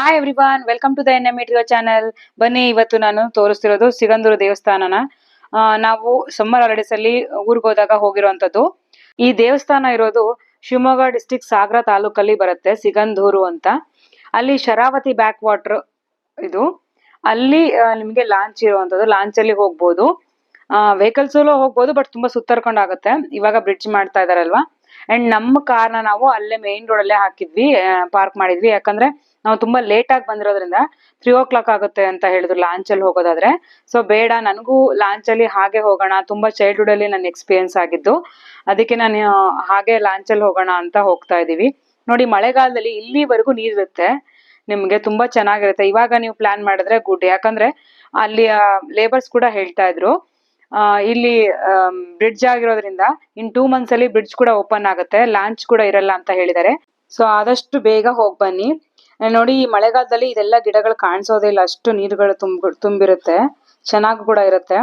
Hi everyone welcome to the N M channel ಬನ್ನಿ, ಇವತ್ತು ನಾನು ತೋರಿಸ್ತಿರೋದು ಸಿಗಂದೂರು ದೇವಸ್ಥಾನನ. ನಾವು ಸಮ್ಮರ್ ಹಾಲಿಡೇಸ್ ಅಲ್ಲಿ ಊರಿಗೆ ಹೋದಾಗ ಹೋಗಿರುವಂತದ್ದು ಈ ದೇವಸ್ಥಾನ ಇರೋದು ಶಿವಮೊಗ್ಗ ಡಿಸ್ಟಿಕ್ ಸಾಗರ ತಾಲೂಕಲ್ಲಿ ಬರುತ್ತೆ ಸಿಗಂದೂರು ಅಂತ. ಅಲ್ಲಿ ಶರಾವತಿ ಬ್ಯಾಕ್ ವಾಟರ್ ಇದು. ಅಲ್ಲಿ ನಿಮ್ಗೆ ಲಾಂಚ್ ಇರುವಂತದ್ದು ಲಾಂಚ್ ಅಲ್ಲಿ ಹೋಗ್ಬೋದು. ವೆಹಿಕಲ್ಸ್ ಹೋಗ್ಬೋದು ಬಟ್ ತುಂಬಾ ಸುತ್ತರ್ಕೊಂಡು ಆಗುತ್ತೆ ಇವಾಗ ಬ್ರಿಡ್ಜ್ ಮಾಡ್ತಾ ಇದಾರಲ್ವಾ. ಅಂಡ್ ನಮ್ಮ ಕಾರ್ನ ನಾವು ಅಲ್ಲೇ ಮೇನ್ ರೋಡ್ ಅಲ್ಲೇ ಹಾಕಿದ್ವಿ ಪಾರ್ಕ್ ಮಾಡಿದ್ವಿ. ಯಾಕಂದ್ರೆ ನಾವು ತುಂಬಾ ಲೇಟ್ ಆಗಿ ಬಂದಿರೋದ್ರಿಂದ ತ್ರೀ ಓ ಕ್ಲಾಕ್ ಆಗುತ್ತೆ ಅಂತ ಹೇಳಿದ್ರು ಲಾಂಚ್ ಅಲ್ಲಿ ಹೋಗೋದಾದ್ರೆ. ಸೊ ಬೇಡ, ನನಗೂ ಲಾಂಚ್ ಅಲ್ಲಿ ಹಾಗೆ ಹೋಗೋಣ. ತುಂಬಾ ಚೈಲ್ಡ್ಹುಡ್ ಅಲ್ಲಿ ನನ್ನ ಎಕ್ಸ್ಪೀರಿಯನ್ಸ್ ಆಗಿದ್ದು. ಅದಕ್ಕೆ ನಾನು ಹಾಗೆ ಲಾಂಚ್ ಅಲ್ಲಿ ಹೋಗೋಣ ಅಂತ ಹೋಗ್ತಾ ಇದೀವಿ ನೋಡಿ, ಮಳೆಗಾಲದಲ್ಲಿ ಇಲ್ಲಿವರೆಗೂ ನೀರಿರುತ್ತೆ. ನಿಮ್ಗೆ ತುಂಬಾ ಚೆನ್ನಾಗಿರುತ್ತೆ. ಇವಾಗ ನೀವು ಪ್ಲಾನ್ ಮಾಡಿದ್ರೆ ಗುಡ್ ಯಾಕಂದ್ರೆ ಅಲ್ಲಿ ಲೇಬರ್ಸ್ ಕೂಡ ಹೇಳ್ತಾ ಇದ್ರು. ಇಲ್ಲಿ ಬ್ರಿಡ್ಜ್ ಆಗಿರೋದ್ರಿಂದ ಇನ್ ಟೂ ಮಂತ್ಸ್ ಅಲ್ಲಿ ಬ್ರಿಡ್ಜ್ ಕೂಡ ಓಪನ್ ಆಗುತ್ತೆ. ಲಾಂಚ್ ಕೂಡ ಇರಲ್ಲ ಅಂತ ಹೇಳಿದ್ದಾರೆ. ಸೊ ಆದಷ್ಟು ಬೇಗ ಹೋಗಿ ಬನ್ನಿ. ನೋಡಿ, ಈ ಮಳೆಗಾಲದಲ್ಲಿ ಇದೆಲ್ಲ ಗಿಡಗಳು ಕಾಣಿಸೋದಿಲ್ಲ ಅಷ್ಟು ನೀರುಗಳು ತುಂಬ ತುಂಬಿರುತ್ತೆ. ಚೆನ್ನಾಗಿ ಕೂಡ ಇರುತ್ತೆ.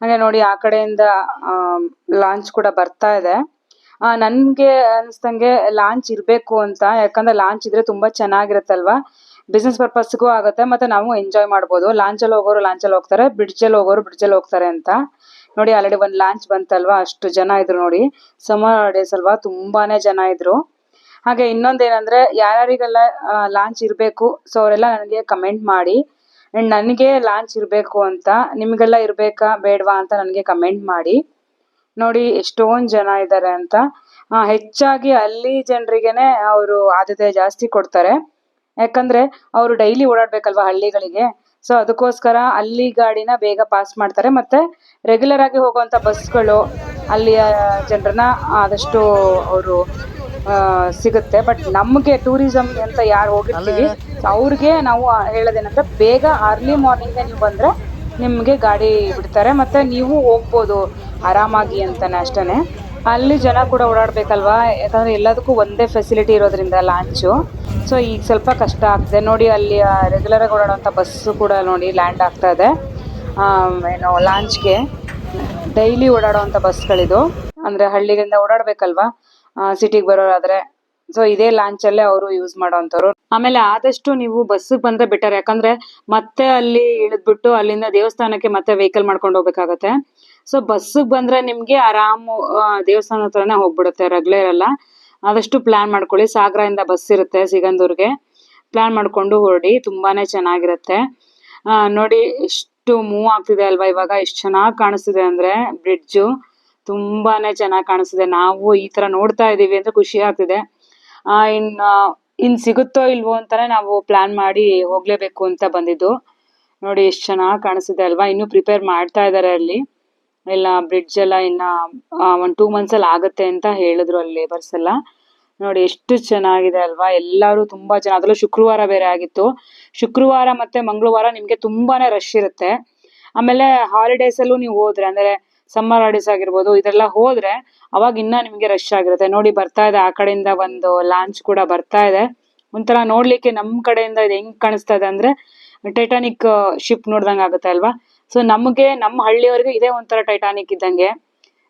ಹಾಗೆ ನೋಡಿ, ಆ ಕಡೆಯಿಂದ ಲಾಂಚ್ ಕೂಡ ಬರ್ತಾ ಇದೆ. ನನ್ಗೆ ಅನ್ಸ್ದಂಗೆ ಲಾಂಚ್ ಇರಬೇಕು ಅಂತ, ಯಾಕಂದ್ರೆ ಲಾಂಚ್ ಇದ್ರೆ ತುಂಬಾ ಚೆನ್ನಾಗಿರುತ್ತಲ್ವಾ? ಬಿಸ್ನೆಸ್ ಪರ್ಪಸ್ಗೂ ಆಗುತ್ತೆ, ಮತ್ತೆ ನಾವು ಎಂಜಾಯ್ ಮಾಡ್ಬೋದು. ಲಾಂಚ್ ಅಲ್ಲಿ ಹೋಗೋರು ಲಾಂಚ್ ಅಲ್ಲಿ ಹೋಗ್ತಾರೆ ಬ್ರಿಡ್ಜ್ ಅಲ್ಲಿ ಹೋಗೋರು ಬ್ರಿಡ್ಜ್ ಅಲ್ಲಿ ಹೋಗ್ತಾರೆ ಅಂತ. ನೋಡಿ, ಆಲ್ರೆಡಿ ಒಂದ್ ಲಾಂಚ್ ಬಂತಲ್ವಾ? ಅಷ್ಟು ಜನ ಇದ್ರು ನೋಡಿ. ಸಮ್ಮರ್ ಡೇಸ್ ಅಲ್ವಾ? ತುಂಬಾನೇ ಜನ ಇದ್ರು. ಹಾಗೆ ಇನ್ನೊಂದೇನಂದ್ರೆ ಯಾರ್ಯಾರಿಗೆಲ್ಲ ಲಾಂಚ್ ಇರಬೇಕು ಸೊ ಅವರೆಲ್ಲ ನನಗೆ ಕಮೆಂಟ್ ಮಾಡಿ. ಅಂಡ್ ನನಗೆ ಲಾಂಚ್ ಇರಬೇಕು ಅಂತ, ನಿಮಗೆಲ್ಲ ಇರಬೇಕಾ, ಬೇಡವಾ ಅಂತ ನನಗೆ ಕಮೆಂಟ್ ಮಾಡಿ. ನೋಡಿ ಎಷ್ಟೊಂದು ಜನ ಇದ್ದಾರೆ ಅಂತ. ಹೆಚ್ಚಾಗಿ ಅಲ್ಲಿ ಜನರಿಗೆನೆ ಅವರು ಆದ್ಯತೆ ಜಾಸ್ತಿ ಕೊಡ್ತಾರೆ. ಯಾಕಂದ್ರೆ ಅವರು ಡೈಲಿ ಓಡಾಡ್ಬೇಕಲ್ವಾ ಹಳ್ಳಿಗಳಿಗೆ. ಸೊ ಅದಕ್ಕೋಸ್ಕರ ಅಲ್ಲಿ ಗಾಡಿನ ಬೇಗ ಪಾಸ್ ಮಾಡ್ತಾರೆ. ಮತ್ತೆ ರೆಗ್ಯುಲರ್ ಆಗಿ ಹೋಗುವಂತ ಬಸ್ಗಳು ಅಲ್ಲಿಯ ಜನರನ್ನ ಆದಷ್ಟು ಅವರು ಸಿಗುತ್ತೆ. ಬಟ್ ನಮಗೆ ಟೂರಿಸಂ ಅಂತ ಯಾರು ಹೋಗಿರ್ತೀವಿ ಅವ್ರಿಗೆ ನಾವು ಹೇಳೋದೇನಂದ್ರೆ ಬೇಗ ಅರ್ಲಿ ಮಾರ್ನಿಂಗ್ ನೀವು ಬಂದ್ರೆ ನಿಮ್ಗೆ ಗಾಡಿ ಬಿಡ್ತಾರೆ ಮತ್ತೆ ನೀವು ಹೋಗ್ಬೋದು ಆರಾಮಾಗಿ ಅಂತಾನೆ ಅಷ್ಟೇ ಅಲ್ಲಿ ಜನ ಕೂಡ ಓಡಾಡ್ಬೇಕಲ್ವಾ? ಯಾಕಂದ್ರೆ ಎಲ್ಲದಕ್ಕೂ ಒಂದೇ ಫೆಸಿಲಿಟಿ ಇರೋದ್ರಿಂದ ಲಾಂಚು ಸೊ ಈಗ ಸ್ವಲ್ಪ ಕಷ್ಟ ಆಗ್ತದೆ. ನೋಡಿ ಅಲ್ಲಿ ರೆಗ್ಯುಲರ್ ಆಗಿ ಓಡಾಡುವಂಥ ಬಸ್ಸು ಕೂಡ ನೋಡಿ ಲ್ಯಾಂಡ್ ಆಗ್ತಾ ಇದೆ. ಏನು ಲಾಂಚ್ಗೆ ಡೈಲಿ ಓಡಾಡೋವಂಥ ಬಸ್ಗಳಿದು ಅಂದ್ರೆ ಹಳ್ಳಿಗಳಿಂದ ಓಡಾಡ್ಬೇಕಲ್ವಾ? ಸಿಟಿಗೆ ಬರೋರಾದ್ರೆ. ಸೊ ಇದೇ ಲಾಂಚ್ ಅಲ್ಲೇ ಅವರು ಯೂಸ್ ಮಾಡೋಂಥವ್ರು. ಆಮೇಲೆ ಆದಷ್ಟು ನೀವು ಬಸ್ಸಿಗೆ ಬಂದ್ರೆ ಬೆಟರ್ ಯಾಕಂದ್ರೆ ಮತ್ತೆ ಅಲ್ಲಿ ಇಳಿದ್ಬಿಟ್ಟು ಅಲ್ಲಿಂದ ದೇವಸ್ಥಾನಕ್ಕೆ ಮತ್ತೆ ವೆಹಿಕಲ್ ಮಾಡ್ಕೊಂಡು ಹೋಗ್ಬೇಕಾಗತ್ತೆ. ಸೊ ಬಸ್ಸಿಗೆ ಬಂದ್ರೆ ನಿಮ್ಗೆ ಆರಾಮು ದೇವಸ್ಥಾನ ಹತ್ರನೇ ಹೋಗ್ಬಿಡುತ್ತೆ ರಗ್ಲೇ ಇರಲ್ಲ. ಆದಷ್ಟು ಪ್ಲಾನ್ ಮಾಡ್ಕೊಳ್ಳಿ. ಸಾಗರದಿಂದ ಬಸ್ ಇರುತ್ತೆ ಸಿಗಂದೂರ್ಗೆ. ಪ್ಲಾನ್ ಮಾಡ್ಕೊಂಡು ಹೊರಡಿ, ತುಂಬಾನೇ ಚೆನ್ನಾಗಿರುತ್ತೆ. ನೋಡಿ, ಎಷ್ಟು ಮೂವ್ ಆಗ್ತಿದೆ ಅಲ್ವಾ ಇವಾಗ. ಎಷ್ಟು ಚೆನ್ನಾಗಿ ಕಾಣಿಸ್ತಿದೆ ಅಂದ್ರೆ ಬ್ರಿಡ್ಜು ತುಂಬಾನೇ ಚೆನ್ನಾಗಿ ಕಾಣಿಸ್ತಿದೆ. ನಾವು ಈ ತರ ನೋಡ್ತಾ ಇದೀವಿ ಅಂದ್ರೆ ಖುಷಿ ಆಗ್ತಿದೆ. ಆ, ಇನ್ ಇನ್ ಸಿಗುತ್ತೋ ಇಲ್ವೋ ಅಂತಾನೆ ನಾವು ಪ್ಲಾನ್ ಮಾಡಿ ಹೋಗ್ಲೇಬೇಕು ಅಂತ ಬಂದಿದ್ದು. ನೋಡಿ, ಎಷ್ಟು ಚೆನ್ನಾಗಿ ಕಾಣಿಸ್ತಿದೆ ಅಲ್ವಾ? ಇನ್ನು ಪ್ರಿಪೇರ್ ಮಾಡ್ತಾ ಇದ್ದಾರೆ ಅಲ್ಲಿ. ಎಲ್ಲ ಬ್ರಿಡ್ಜ್ ಎಲ್ಲ ಇನ್ನ ಒಂದ್ ಟೂ ಮಂತ್ಸ್ ಅಲ್ಲಿ ಆಗುತ್ತೆ ಅಂತ ಹೇಳಿದ್ರು ಅಲ್ಲಿ ಲೇಬರ್ಸ್ ಎಲ್ಲ. ನೋಡಿ, ಎಷ್ಟು ಚೆನ್ನಾಗಿದೆ ಅಲ್ವಾ? ಎಲ್ಲರೂ ತುಂಬಾ ಜನ ಅದ್ರಲ್ಲೂ ಶುಕ್ರವಾರ ಬೇರೆ ಆಗಿತ್ತು. ಶುಕ್ರವಾರ ಮತ್ತೆ ಮಂಗಳವಾರ ನಿಮ್ಗೆ ತುಂಬಾನೇ ರಶ್ ಇರುತ್ತೆ. ಆಮೇಲೆ ಹಾಲಿಡೇಸ್ ಅಲ್ಲೂ ನೀವು ಹೋದ್ರೆ, ಅಂದ್ರೆ ಸಮ್ಮರ್ ಹಾಲಿಡೇಸ್ ಆಗಿರ್ಬೋದು, ಇದೆಲ್ಲ ಹೋದ್ರೆ ಅವಾಗ ಇನ್ನ ನಿಮ್ಗೆ ರಶ್ ಆಗಿರುತ್ತೆ. ನೋಡಿ ಬರ್ತಾ ಇದೆ, ಆ ಕಡೆಯಿಂದ ಒಂದು ಲಾಂಚ್ ಕೂಡ ಬರ್ತಾ ಇದೆ. ಒಂಥರ ನೋಡ್ಲಿಕ್ಕೆ ನಮ್ ಕಡೆಯಿಂದ ಇದು ಹೆಂಗ್ ಕಾಣಿಸ್ತಾ ಇದೆ ಅಂದ್ರೆ ಟೈಟಾನಿಕ್ ಶಿಪ್ ನೋಡ್ದಂಗ್ ಆಗುತ್ತೆ ಅಲ್ವಾ? ಸೊ ನಮಗೆ ನಮ್ಮ ಹಳ್ಳಿಯವ್ರಿಗೆ ಇದೇ ಒಂಥರ ಟೈಟಾನಿಕ್ ಇದ್ದಂಗೆ.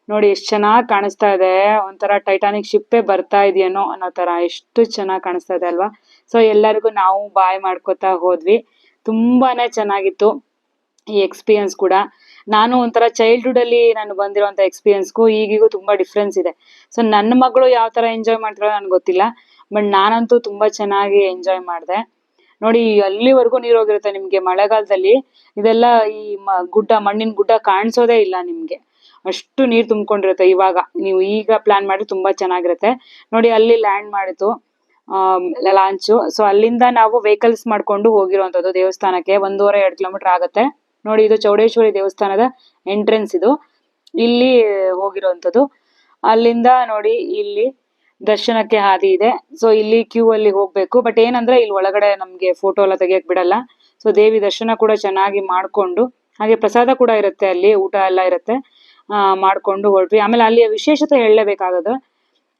ನೋಡಿ ಎಷ್ಟು ಚೆನ್ನಾಗಿ ಕಾಣಿಸ್ತಾ ಇದೆ, ಒಂಥರ ಟೈಟಾನಿಕ್ ಶಿಪ್ಪೇ ಬರ್ತಾ ಇದೆಯೇನೋ ಅನ್ನೋ ತರ ಎಷ್ಟು ಚೆನ್ನಾಗಿ ಕಾಣಿಸ್ತಾ ಇದೆ ಅಲ್ವಾ? ಸೊ ಎಲ್ಲರಿಗೂ ನಾವು ಬಾಯ್ ಮಾಡ್ಕೋತಾ ಹೋದ್ವಿ. ತುಂಬಾನೇ ಚೆನ್ನಾಗಿತ್ತು ಈ ಎಕ್ಸ್ಪೀರಿಯನ್ಸ್ ಕೂಡ. ನಾನು ಒಂಥರ ಚೈಲ್ಡ್ಹುಡ್ ಅಲ್ಲಿ ನಾನು ಬಂದಿರುವಂತ ಎಕ್ಸ್ಪೀರಿಯನ್ಸ್ಗೂ ಈಗಿಗೂ ತುಂಬಾ ಡಿಫ್ರೆನ್ಸ್ ಇದೆ. ಸೊ ನನ್ನ ಮಗಳು ಯಾವ ತರ ಎಂಜಾಯ್ ಮಾಡ್ತಾರೋ ನನ್ಗೆ ಗೊತ್ತಿಲ್ಲ ಬಟ್ ನಾನಂತೂ ತುಂಬಾ ಚೆನ್ನಾಗಿ ಎಂಜಾಯ್ ಮಾಡಿದೆ. ನೋಡಿ, ಅಲ್ಲಿವರೆಗೂ ನೀರು ಹೋಗಿರುತ್ತೆ ನಿಮ್ಗೆ ಮಳೆಗಾಲದಲ್ಲಿ, ಇದೆಲ್ಲ ಈ ಗುಡ್ಡ, ಮಣ್ಣಿನ ಗುಡ್ಡ ಕಾಣಿಸೋದೇ ಇಲ್ಲ ನಿಮ್ಗೆ. ಅಷ್ಟು ನೀರ್ ತುಂಬಿಕೊಂಡಿರುತ್ತೆ ಇವಾಗ. ನೀವು ಈಗ ಪ್ಲಾನ್ ಮಾಡಿ ತುಂಬಾ ಚೆನ್ನಾಗಿರುತ್ತೆ. ನೋಡಿ, ಅಲ್ಲಿ ಲ್ಯಾಂಡ್ ಮಾಡಿತು ಲಾಂಚು ಸೊ ಅಲ್ಲಿಂದ ನಾವು ವೆಹಿಕಲ್ಸ್ ಮಾಡ್ಕೊಂಡು ಹೋಗಿರುವಂತದ್ದು ದೇವಸ್ಥಾನಕ್ಕೆ ಒಂದೂವರೆ, ಎರಡು ಕಿಲೋಮೀಟರ್ ಆಗುತ್ತೆ. ನೋಡಿ ಇದು ಚೌಡೇಶ್ವರಿ ದೇವಸ್ಥಾನದ ಎಂಟ್ರೆನ್ಸ್ ಇದು. ಇಲ್ಲಿ ಹೋಗಿರುವಂತದ್ದು ಅಲ್ಲಿಂದ ನೋಡಿ ಇಲ್ಲಿ ದರ್ಶನಕ್ಕೆ ಹಾದಿ ಇದೆ. ಸೊ ಇಲ್ಲಿ ಕ್ಯೂ ಅಲ್ಲಿ ಹೋಗ್ಬೇಕು. ಬಟ್ ಏನಂದ್ರೆ ಇಲ್ಲಿ ಒಳಗಡೆ ನಮ್ಗೆ ಫೋಟೋ ಎಲ್ಲ ತೆಗಿಯಕ್ ಬಿಡಲ್ಲ. ಸೊ ದೇವಿ ದರ್ಶನ ಕೂಡ ಚೆನ್ನಾಗಿ ಮಾಡ್ಕೊಂಡು, ಹಾಗೆ ಪ್ರಸಾದ ಕೂಡ ಇರುತ್ತೆ ಅಲ್ಲಿ, ಊಟ ಎಲ್ಲ ಇರುತ್ತೆ. ಮಾಡ್ಕೊಂಡು ಹೊರಟ್ವಿ. ಆಮೇಲೆ ಅಲ್ಲಿ ವಿಶೇಷತೆ ಹೇಳಲೇಬೇಕಾಗದು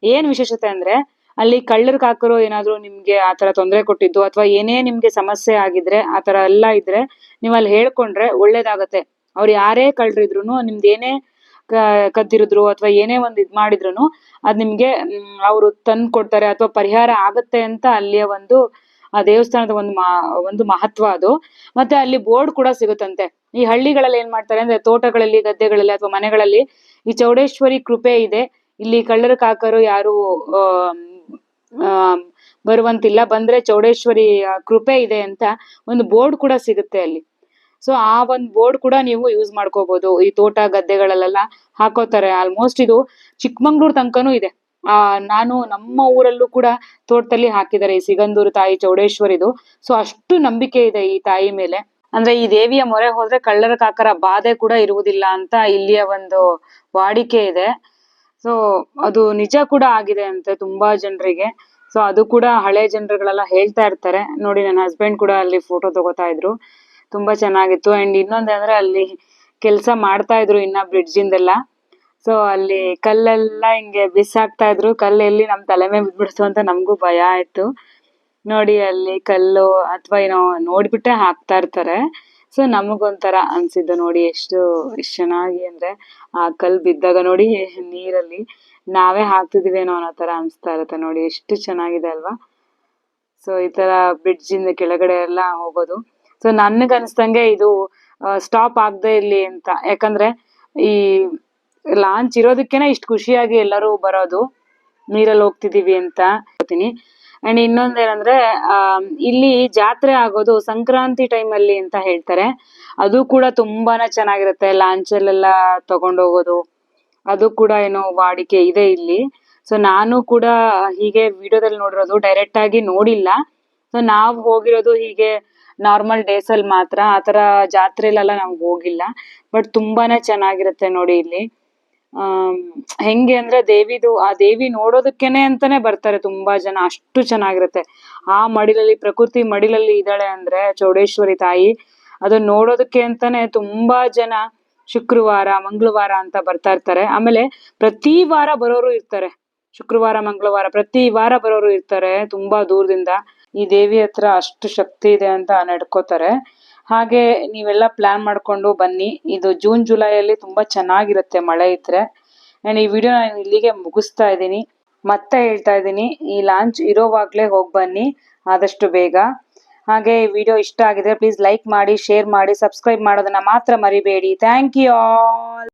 ಏನ್ ವಿಶೇಷತೆ ಅಂದ್ರೆ ಅಲ್ಲಿ ಕಳ್ಳರ್ ಕಾಕರು ಏನಾದ್ರು ನಿಮ್ಗೆ ಆತರ ತೊಂದರೆ ಕೊಟ್ಟಿದ್ದು ಅಥವಾ ಏನೇ ನಿಮ್ಗೆ ಸಮಸ್ಯೆ ಆಗಿದ್ರೆ ಆತರ ಎಲ್ಲ ಇದ್ರೆ ನೀವ್ ಅಲ್ಲಿ ಹೇಳ್ಕೊಂಡ್ರೆ ಒಳ್ಳೇದಾಗತ್ತೆ. ಅವ್ರು ಯಾರೇ ಕಳ್ಳರಿದ್ರು ನಿಮ್ದು ಏನೇ ಕದ್ದಿರಿದ್ರು ಅಥವಾ ಏನೇ ಒಂದ್ ಇದ್ ಮಾಡಿದ್ರು ಅದ್ ನಿಮ್ಗೆ ಅವರು ತಂದ್ ಕೊಡ್ತಾರೆ ಅಥವಾ ಪರಿಹಾರ ಆಗತ್ತೆ ಅಂತ ಅಲ್ಲಿಯ ಒಂದು, ಆ ದೇವಸ್ಥಾನದ ಒಂದು ಮಾ, ಒಂದು ಮಹತ್ವ ಅದು. ಮತ್ತೆ ಅಲ್ಲಿ ಬೋರ್ಡ್ ಕೂಡ ಸಿಗುತ್ತಂತೆ. ಈ ಹಳ್ಳಿಗಳಲ್ಲಿ ಏನ್ ಮಾಡ್ತಾರೆ ಅಂದ್ರೆ ತೋಟಗಳಲ್ಲಿ, ಗದ್ದೆಗಳಲ್ಲಿ ಅಥವಾ ಮನೆಗಳಲ್ಲಿ ಈ ಚೌಡೇಶ್ವರಿ ಕೃಪೆ ಇದೆ. ಇಲ್ಲಿ ಕಳ್ಳರ ಕಾಕರು ಯಾರು ಬರುವಂತಿಲ್ಲ. ಬಂದ್ರೆ ಚೌಡೇಶ್ವರಿ ಕೃಪೆ ಇದೆ ಅಂತ ಒಂದು ಬೋರ್ಡ್ ಕೂಡ ಸಿಗುತ್ತೆ ಅಲ್ಲಿ. ಸೊ ಆ ಒಂದು ಬೋರ್ಡ್ ಕೂಡ ನೀವು ಯೂಸ್ ಮಾಡ್ಕೋಬಹುದು ಈ ತೋಟ ಗದ್ದೆಗಳಲ್ಲೆಲ್ಲ ಹಾಕೋತಾರೆ. ಆಲ್ಮೋಸ್ಟ್ ಇದು ಚಿಕ್ಕಮಂಗ್ಳೂರ್ ತನಕನೂ ಇದೆ. ಆ, ನಾನು ನಮ್ಮ ಊರಲ್ಲೂ ಕೂಡ ತೋಟದಲ್ಲಿ ಹಾಕಿದ್ದಾರೆ. ಈ ಸಿಗಂದೂರು ತಾಯಿ ಚೌಡೇಶ್ವರಿದು. ಸೊ ಅಷ್ಟು ನಂಬಿಕೆ ಇದೆ ಈ ತಾಯಿ ಮೇಲೆ. ಅಂದ್ರೆ ಈ ದೇವಿಯ ಮೊರೆ ಹೋದ್ರೆ ಕಳ್ಳರ ಕಾಕರ ಬಾಧೆ ಕೂಡ ಇರುವುದಿಲ್ಲ ಅಂತ ಇಲ್ಲಿಯ ಒಂದು ವಾಡಿಕೆ ಇದೆ. ಸೊ ಅದು ನಿಜ ಕೂಡ ಆಗಿದೆ ಅಂತೆ ತುಂಬಾ ಜನರಿಗೆ. ಸೊ ಅದು ಕೂಡ ಹಳೆ ಜನರುಗಳೆಲ್ಲ ಹೇಳ್ತಾ ಇರ್ತಾರೆ. ನೋಡಿ, ನನ್ನ ಹಸ್ಬೆಂಡ್ ಕೂಡ ಅಲ್ಲಿ ಫೋಟೋ ತಗೋತಾ ಇದ್ರು. ತುಂಬಾ ಚೆನ್ನಾಗಿತ್ತು. ಅಂಡ್ ಇನ್ನೊಂದಂದ್ರೆ ಅಲ್ಲಿ ಕೆಲಸ ಮಾಡ್ತಾ ಇದ್ರು ಇನ್ನ ಬ್ರಿಡ್ಜ್ ಇಂದೆಲ್ಲ. ಸೊ ಅಲ್ಲಿ ಕಲ್ಲೆಲ್ಲ ಹಿಂಗೆ ಬಿಸಾಕ್ತಾ ಇದ್ರು. ಕಲ್ಲು ಎಲ್ಲಿ ನಮ್ ತಲೆ ಮೇಲೆ ಬಿದ್ಬಿಡ್ತು ಅಂತ ನಮಗೂ ಭಯ ಆಯ್ತು. ನೋಡಿ, ಅಲ್ಲಿ ಕಲ್ಲು ಅಥವಾ ಏನೋ ನೋಡ್ಬಿಟ್ಟೆ ಹಾಕ್ತಾ ಇರ್ತಾರೆ. ಸೊ ನಮಗೊಂಥರ ಅನ್ಸಿದ್ದು ನೋಡಿ ಎಷ್ಟು ಎಷ್ಟು ಚೆನ್ನಾಗಿ ಅಂದ್ರೆ ಆ ಕಲ್ ಬಿದ್ದಾಗ ನೋಡಿ ನೀರಲ್ಲಿ ನಾವೇ ಹಾಕ್ತಿದೀವೇನೋ ಅನ್ನೋ ತರ ಅನ್ಸ್ತಾ ಇರುತ್ತೆ ನೋಡಿ, ಎಷ್ಟು ಚೆನ್ನಾಗಿದೆ ಅಲ್ವಾ? ಸೊ ಈ ತರ ಬ್ರಿಡ್ಜ್ ಇಂದ ಕೆಳಗಡೆ ಎಲ್ಲ ಹೋಗೋದು. ಸೊ ನನ್ಗೆ ಅನ್ಸ್ದಂಗೆ ಇದು ಸ್ಟಾಪ್ ಆಗದೆ ಇರ್ಲಿ ಅಂತ. ಯಾಕಂದ್ರೆ ಈ ಲಾಂಚ್ ಇರೋದಕ್ಕೇನೆ ಇಷ್ಟು ಖುಷಿಯಾಗಿ ಎಲ್ಲರೂ ಬರೋದು, ನೀರಲ್ಲಿ ಹೋಗ್ತಿದೀವಿ ಅಂತ ಹೇಳ್ತೀನಿ. ಅಂಡ್ ಇನ್ನೊಂದೇನಂದ್ರೆ ಆ, ಇಲ್ಲಿ ಜಾತ್ರೆ ಆಗೋದು ಸಂಕ್ರಾಂತಿ ಟೈಮ್ ಅಲ್ಲಿ ಅಂತ ಹೇಳ್ತಾರೆ. ಅದು ಕೂಡ ತುಂಬಾನೇ ಚೆನ್ನಾಗಿರುತ್ತೆ. ಲಾಂಚ್ ಅಲ್ಲೆಲ್ಲ ತಗೊಂಡೋಗೋದು. ಅದು ಕೂಡ ಏನೋ ವಾಡಿಕೆ ಇದೆ ಇಲ್ಲಿ. ಸೊ ನಾನು ಕೂಡ ಹೀಗೆ ವಿಡಿಯೋದಲ್ಲಿ ನೋಡಿರೋದು ಡೈರೆಕ್ಟ್ ಆಗಿ ನೋಡಿಲ್ಲ. ಸೊ ನಾವ್ ಹೋಗಿರೋದು ಹೀಗೆ ನಾರ್ಮಲ್ ಡೇಸ್ ಅಲ್ಲಿ ಮಾತ್ರ. ಆತರ ಜಾತ್ರೆಲೆಲ್ಲ ನಾವು ಹೋಗಿಲ್ಲ. ಬಟ್ ತುಂಬಾನೇ ಚೆನ್ನಾಗಿರುತ್ತೆ ನೋಡಿ ಇಲ್ಲಿ. ಹೆಂಗೆ ಅಂದ್ರೆ ದೇವಿದು, ಆ ದೇವಿ ನೋಡೋದಕ್ಕೇನೆ ಅಂತಾನೆ ಬರ್ತಾರೆ ತುಂಬಾ ಜನ, ಅಷ್ಟು ಚೆನ್ನಾಗಿರುತ್ತೆ. ಆ ಮಡಿಲಲ್ಲಿ, ಪ್ರಕೃತಿ ಮಡಿಲಲ್ಲಿ ಇದ್ದಾಳೆ ಅಂದ್ರೆ ಚೌಡೇಶ್ವರಿ ತಾಯಿ, ಅದನ್ನ ನೋಡೋದಕ್ಕೆ ಅಂತಾನೆ ತುಂಬಾ ಜನ ಶುಕ್ರವಾರ, ಮಂಗಳವಾರ ಅಂತ ಬರ್ತಾ ಇರ್ತಾರೆ. ಆಮೇಲೆ ಪ್ರತಿ ವಾರ ಬರೋರು ಇರ್ತಾರೆ. ಶುಕ್ರವಾರ, ಮಂಗಳವಾರ, ಪ್ರತಿ ವಾರ ಬರೋರು ಇರ್ತಾರೆ ತುಂಬಾ ದೂರದಿಂದ. ಈ ದೇವಿ ಹತ್ರ ಅಷ್ಟು ಶಕ್ತಿ ಇದೆ ಅಂತ ನಡ್ಕೋತಾರೆ. ಹಾಗೆ ನೀವೆಲ್ಲ ಪ್ಲಾನ್ ಮಾಡ್ಕೊಂಡು ಬನ್ನಿ. ಇದು ಜೂನ್ ಜುಲೈ ಅಲ್ಲಿ ತುಂಬಾ ಚೆನ್ನಾಗಿರುತ್ತೆ ಮಳೆ ಇದ್ರೆ. ನಾನು ಈ ವಿಡಿಯೋ ನಾನು ಇಲ್ಲಿಗೆ ಮುಗಿಸ್ತಾ ಇದ್ದೀನಿ. ಮತ್ತೆ ಹೇಳ್ತಾ ಇದ್ದೀನಿ. ಈ ಲಾಂಚ್ ಇರೋವಾಗಲೇ ಹೋಗ್ ಬನ್ನಿ. ಆದಷ್ಟು ಬೇಗ. ಹಾಗೆ ಈ ವಿಡಿಯೋ ಇಷ್ಟ ಆಗಿದ್ರೆ ಪ್ಲೀಸ್ ಲೈಕ್ ಮಾಡಿ ಶೇರ್ ಮಾಡಿ ಸಬ್ಸ್ಕ್ರೈಬ್ ಮಾಡೋದನ್ನ ಮಾತ್ರ ಮರಿಬೇಡಿ. Thank you all